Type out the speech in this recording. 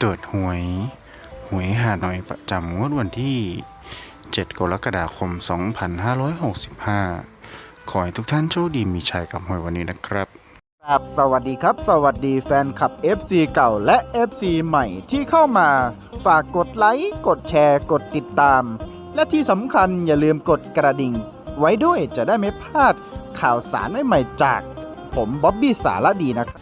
ตรวจหวย หวยหาหน่อยประจำงวดวันที่ 7 กรกฎาคม 2565 ขอให้ทุกท่านโชคดีมีชัยกับหวยวันนี้นะครับครับสวัสดีครับ สวัสดีแฟนคลับ FC เก่าและ FC ใหม่ที่เข้ามา ฝากกดไลค์กดแชร์กดติดตาม และที่สำคัญอย่าลืมกดกระดิ่ง ไว้ด้วยจะได้ไม่พลาดข่าวสารใหม่ๆจาก ผมบ๊อบบี้สารดีนะครับ